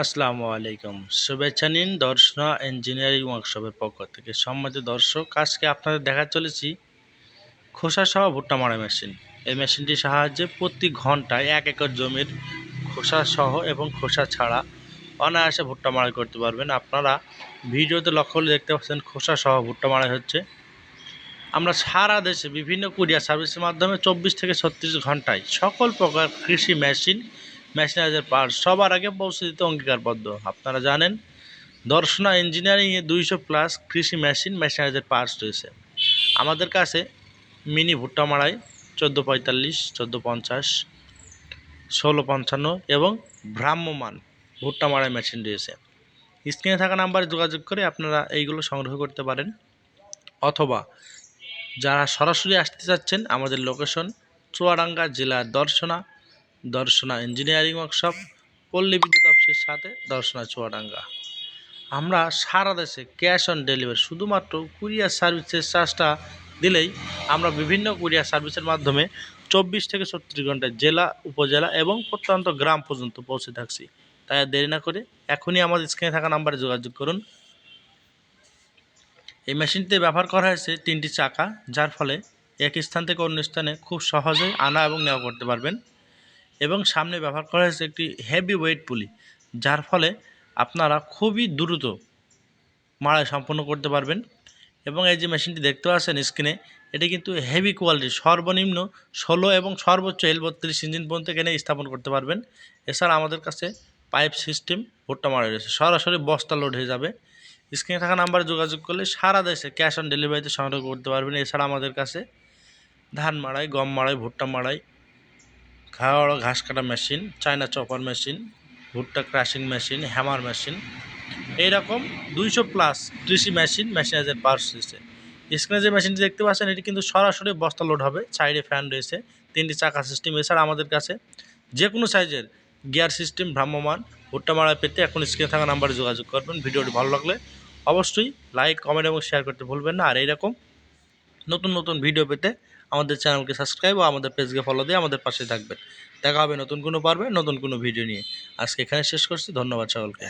আসসালামু আলাইকুম। শুভেচ্ছা নিন দর্শনা ইঞ্জিনিয়ারিং ওয়ার্কশপের পক্ষ থেকে। সম্মানিত দর্শক, আজকে আপনাদের দেখা চলেছি খোসা সহ ভুট্টা মারা মেশিন। এই মেশিনটির সাহায্যে প্রতি ঘন্টায় এক একর জমির খোসা সহ এবং খোসা ছাড়া অনায়াসে ভুট্টা মারাই করতে পারবেন। আপনারা ভিডিওতে লক্ষ্য করলে দেখতে পাচ্ছেন খোসা সহ ভুট্টা মারাই হচ্ছে। আমরা সারা দেশে বিভিন্ন কুরিয়ার সার্ভিসের মাধ্যমে চব্বিশ থেকে ছত্রিশ ঘন্টায় সকল প্রকার কৃষি মেশিন মেশিনাইজের পার্ট সবার আগে পৌঁছে দিতে অঙ্গীকারবদ্ধ। আপনারা জানেন, দর্শনা ইঞ্জিনিয়ারিংয়ে দুইশো প্লাস কৃষি মেশিন, মেশিনাইজের পার্টস রয়েছে। আমাদের কাছে মিনি ভুট্টা মারাই চোদ্দ পঁয়তাল্লিশ, চোদ্দ পঞ্চাশ, ষোলো পঞ্চান্ন এবং ভ্রাম্যমান ভুট্টা মারাই মেশিন রয়েছে। স্ক্রিনে থাকা নাম্বারে যোগাযোগ করে আপনারা এইগুলো সংগ্রহ করতে পারেন। অথবা যারা সরাসরি আসতে চাচ্ছেন, আমাদের লোকেশন চুয়াডাঙ্গা জেলার দর্শনা দর্শনা ইঞ্জিনিয়ারিং ওয়ার্কশপ পল্লী বিদ্যুৎ অফিসের সাথে দর্শনা চুয়াডাঙ্গা। আমরা সারা দেশে ক্যাশ অন ডেলিভারি শুধুমাত্র কুরিয়ার সার্ভিসের চার্জটা দিলেই আমরা বিভিন্ন কুরিয়ার সার্ভিসের মাধ্যমে চব্বিশ থেকে ছত্রিশ ঘন্টায় জেলা, উপজেলা এবং প্রত্যন্ত গ্রাম পর্যন্ত পৌঁছে থাকছি। তাই দেরি না করে এখনই আমাদের স্ক্রিনে থাকা নাম্বারে যোগাযোগ করুন। এই মেশিনটিতে ব্যবহার করা হয়েছে তিনটি চাকা, যার ফলে এক স্থান থেকে অন্য স্থানে খুব সহজেই আনা এবং নেওয়া করতে পারবেন। এবং সামনে ব্যবহার করা হয়েছে একটি হেভি ওয়েট পুলি যার ফলে আপনারা খুবই দ্রুত মাড়াই সম্পন্ন করতে পারবেন। এবং এই যে মেশিনটি দেখতে পাচ্ছেন স্ক্রিনে এটি কিন্তু হেভি কোয়ালিটি সর্বনিম্ন ষোলো এবং সর্বোচ্চ এল বত্রিশ ইঞ্জিন পর্যন্ত এখানে স্থাপন করতে পারবেন। এছাড়া আমাদের কাছে পাইপ সিস্টেম ভুট্টা মারা রয়েছে। সরাসরি বস্তা লোড হয়ে যাবে। স্ক্রিনে থাকা নাম্বারে যোগাযোগ করলে সারা দেশে ক্যাশ অন ডেলিভারিতে সংগ্রহ করতে পারবেন। এছাড়া আমাদের কাছে ধান মাড়াই, গম মাড়াই, ভুট্টা মাড়াই খাওয়া ঘাস কাটা মেশিন, চায়না চপার মেশিন, ভুট্টা ক্রাশিং মেশিন হ্যামার মেশিন এইরকম দুইশো প্লাস কৃষি মেশিন মেশিনাইজের পার্টস রয়েছে। স্ক্রিনে যে মেশিনটি দেখতে পাচ্ছেন, এটি কিন্তু সরাসরি বস্তা লোড হবে, সাইডে ফ্যান রয়েছে, তিনটি চাকা সিস্টেম এছাড়া আমাদের কাছে যে কোনো সাইজের গিয়ার সিস্টেম ভ্রাম্যমান ভুট্টা মারা পেতে এখন স্ক্রিনে থাকা নাম্বারে যোগাযোগ করবেন। ভিডিওটি ভালো লাগলে অবশ্যই লাইক কমেন্ট এবং শেয়ার করতে ভুলবেন না। আর এইরকম নতুন নতুন ভিডিও পেতে আমাদের চ্যানেলকে সাবস্ক্রাইব ও আমাদের পেজকে ফলো দিয়ে আমাদের পাশে থাকবেন। দেখা হবে নতুন কোনো পারবে, নতুন কোনো ভিডিও নিয়ে। আজকে এখানে শেষ করছি, ধন্যবাদ সকলকে।